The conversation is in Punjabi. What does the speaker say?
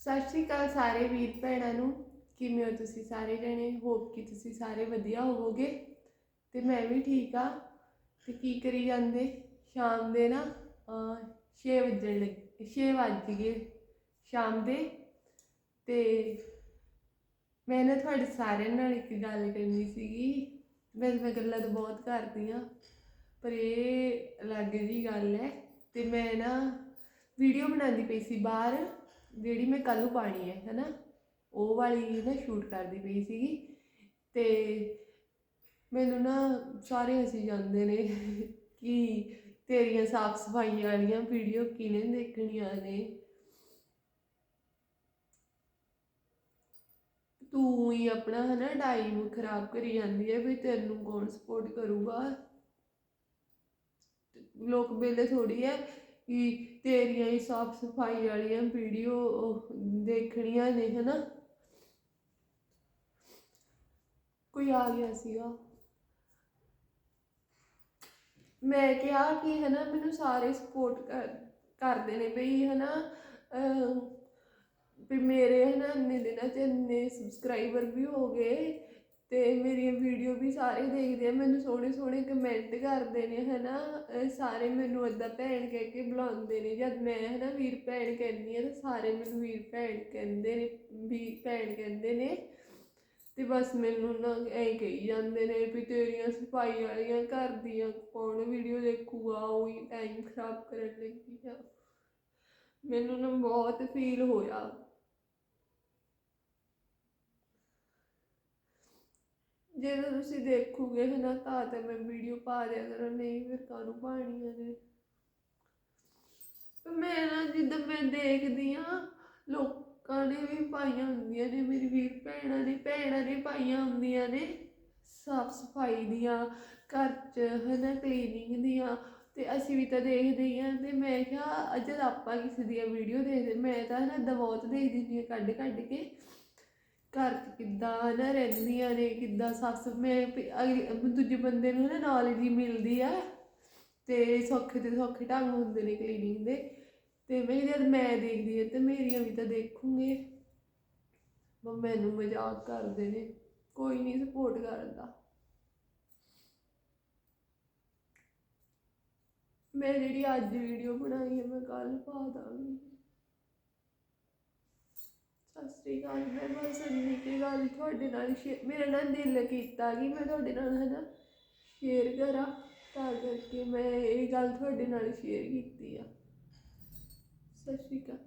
ਸਤਿ ਸ਼੍ਰੀ ਅਕਾਲ ਸਾਰੇ ਵੀਰ ਭੈਣਾਂ ਨੂੰ। ਕਿਵੇਂ ਹੋ ਤੁਸੀਂ ਸਾਰੇ ਜਣੇ? ਹੋਪ ਕਿ ਤੁਸੀਂ ਸਾਰੇ ਵਧੀਆ ਹੋਵੋਗੇ। ਤੇ ਮੈਂ ਵੀ ਠੀਕ ਆ। ਤੇ ਕੀ ਕਰੀ ਜਾਂਦੇ? ਸ਼ਾਮ ਦੇ ਨਾ 6 ਵਜਣ ਲੱਗੇ 6 ਵੱਜ ਗਏ ਸ਼ਾਮ ਦੇ। ਤੇ ਮੈਂ ਨਾ ਤੁਹਾਡੇ ਸਾਰਿਆਂ ਨਾਲ ਇੱਕ ਗੱਲ ਕਰਨੀ ਸੀਗੀ। ਵੈਸੇ ਮੈਂ ਗੱਲਾਂ ਤਾਂ ਬਹੁਤ ਕਰਦੀ ਆ ਪਰ ਇਹ ਅਲੱਗ ਜੀ ਗੱਲ ਹੈ। ਤੇ ਮੈਂ ਨਾ ਵੀਡੀਓ ਬਣਾਉਂਦੀ ਪਈ ਸੀ ਬਾਹਰ। ਜਿਹੜੀ ਮੈਂ ਕੱਲ ਨੂੰ ਪਾਣੀ ਹੈ, ਹੈਨਾ? ਉਹ ਵਾਲੀ ਨਾ ਸ਼ੂਟ ਕਰਦੀ ਪਈ ਸੀਗੀ ਤੇ ਮੈਨੂੰ ਨਾ ਸਾਰੇ ਹੱਸੀ ਜਾਂਦੇ ਨੇ ਕਿ ਤੇਰੀਆਂ ਸਾਫ਼ ਸਫ਼ਾਈ ਵਾਲੀਆਂ ਵੀਡੀਓ ਕਿਨੇ ਦੇਖਣੀਆਂ ਨੇ? ਤੂੰ ਹੀ ਆਪਣਾ, ਹਨਾ ਟਾਈਮ ਖਰਾਬ ਕਰੀ ਜਾਂਦੀ ਹੈ ਵੀ ਤੈਨੂੰ ਕੌਣ ਸਪੋਰਟ ਕਰੂਗਾ? ਲੋਕ ਵੇਲੇ ਥੋੜੀ ਹੈ ਕਿ ਤੇਰੀਆਂ ਹੀ ਸਾਫ਼ ਸਫ਼ਾਈ ਵਾਲੀਆਂ ਵੀਡੀਓ ਦੇਖਣੀਆਂ ਨੇ ਹਨਾ? ਕੋਈ ਆ ਗਿਆ ਸੀਗਾ। ਮੈਂ ਕਿਹਾ ਕਿ ਹਨਾ ਮੈਨੂੰ ਸਾਰੇ ਸਪੋਰਟ ਕਰ ਕਰਦੇ ਨੇ ਬਈ ਹਨਾ ਅਹ, ਵੀ ਮੇਰੇ ਹਨਾ ਇੰਨੇ ਦਿਨਾਂ 'ਚ ਇੰਨੇ ਸਬਸਕ੍ਰਾਈਬਰ ਵੀ ਹੋ ਗਏ। ਤੇ ਮੇਰੀਆਂ ਵੀਡੀਓ ਵੀ ਸਾਰੇ ਦੇਖਦੇ ਆ, ਮੈਨੂੰ ਸੋਹਣੇ ਸੋਹਣੇ ਕਮੈਂਟ ਕਰਦੇ ਨੇ, ਹਨਾ? ਅਹ ਸਾਰੇ ਮੈਨੂੰ ਏਦਾਂ ਭੈਣ ਕਹਿ ਕੇ ਬੁਲਾਉਂਦੇ ਨੇ, ਜਦ ਮੈਂ, ਹਨਾ, ਵੀਰ ਭੈਣ ਕਹਿੰਦੀ ਆ, ਤਾਂ ਸਾਰੇ ਮੈਨੂੰ ਵੀਰ ਭੈਣ ਕਹਿੰਦੇ ਨੇ, ਵੀ ਭੈਣ ਕਹਿੰਦੇ ਨੇ। ਤੇ ਬਸ ਮੈਨੂੰ ਨਾ ਐਂ ਕਹੀ ਜਾਂਦੇ ਨੇ ਵੀ ਤੇਰੀਆਂ ਸਫ਼ਾਈ ਵਾਲੀਆਂ ਘਰ ਦੀਆਂ ਕੌਣ ਵੀਡੀਓ ਦੇਖੂਗਾ, ਉਹੀ ਟਾਈਮ ਖਰਾਬ ਕਰਨ ਲੱਗੀ ਆ। ਮੈਨੂੰ ਨਾ ਬਹੁਤ ਫੀਲ ਹੋਇਆ। ਜੇ ਤਾਂ ਤੁਸੀਂ ਦੇਖੋਗੇ ਹਨਾ, ਤਾਂ ਤਾਂ ਮੈਂ ਵੀਡੀਓ ਪਾ ਦਿਆ ਕਰਾਂ, ਨਹੀਂ ਫਿਰ ਕਾਹਨੂੰ ਪਾਣੀਆਂ ਨੇ? ਮੈਂ ਨਾ ਜਿੱਦਾਂ ਮੈਂ ਦੇਖਦੀ ਆ ਲੋਕਾਂ ਨੇ ਵੀ ਪਾਈਆਂ ਹੁੰਦੀਆਂ ਨੇ, ਮੇਰੀ ਵੀਰ ਭੈਣਾਂ ਨੇ ਭੈਣਾਂ ਨੇ ਪਾਈਆਂ ਹੁੰਦੀਆਂ ਨੇ, ਸਾਫ਼ ਸਫ਼ਾਈ ਦੀਆਂ, ਘਰ 'ਚ ਹਨਾ ਕਲੀਨਿੰਗ ਦੀਆਂ, ਤੇ ਅਸੀਂ ਵੀ ਤਾਂ ਦੇਖਦੇ ਹੀ ਆ ਤੇ ਮੈਂ ਕਿਹਾ, ਜਦ ਆਪਾਂ ਕਿਸੇ ਦੀਆਂ ਵੀਡੀਓ ਦੇਖਦੇ, ਮੈਂ ਤਾਂ ਨਾ ਏਦਾਂ ਬਹੁਤ ਦੇਖਦੀ ਹੁੰਦੀ ਹਾਂ ਕੱਢ ਕੱਢ ਕੇ ਘਰ 'ਚ ਕਿੱਦਾਂ ਨਾ ਰਹਿੰਦੀਆਂ ਨੇ, ਕਿੱਦਾਂ ਸੱਸ ਮੈਂ ਵੀ ਅਗਲੀ- ਦੂਜੇ ਬੰਦੇ ਨੂੰ ਨਾ ਨੌਲੇਜ ਹੀ ਮਿਲਦੀ ਆ ਤੇ ਸੌਖੇ ਤੇ ਸੌਖੇ ਢੰਗ ਹੁੰਦੇ ਨੇ ਕਲੀਨਿੰਗ ਦੇ ਤੇ ਮੈਂ ਜਦ ਮੈਂ ਦੇਖਦੀ ਹਾਂ ਤੇ ਮੇਰੀਆਂ ਵੀ ਤਾਂ ਦੇਖੂਗੇ। ਪਰ ਮੈਨੂੰ ਮਜ਼ਾਕ ਕਰਦੇ ਨੇ, ਕੋਈ ਨਹੀਂ ਸਪੋਰਟ ਕਰਦਾ ਮੈਂ ਜਿਹੜੀ ਅੱਜ ਵੀਡੀਓ ਬਣਾਈ ਹੈ ਮੈਂ ਕੱਲ ਪਾ ਦਾਂਗੀ। ਸਤਿ ਸ਼੍ਰੀ ਅਕਾਲ ਮੈਂ ਬਸ ਇੰਨੀ ਕੀ ਗੱਲ ਤੁਹਾਡੇ ਨਾਲ ਸ਼ੇਅਰ ਮੇਰਾ ਨਾ ਦਿਲ ਕੀਤਾ ਕਿ ਮੈਂ ਤੁਹਾਡੇ ਨਾਲ ਹੈ ਨਾ ਸ਼ੇਅਰ ਕਰਾਂ। ਤਾਂ ਕਰਕੇ ਮੈਂ ਇਹ ਗੱਲ ਤੁਹਾਡੇ ਨਾਲ ਸ਼ੇਅਰ ਕੀਤੀ ਆ। ਸਤਿ ਸ਼੍ਰੀ ਅਕਾਲ।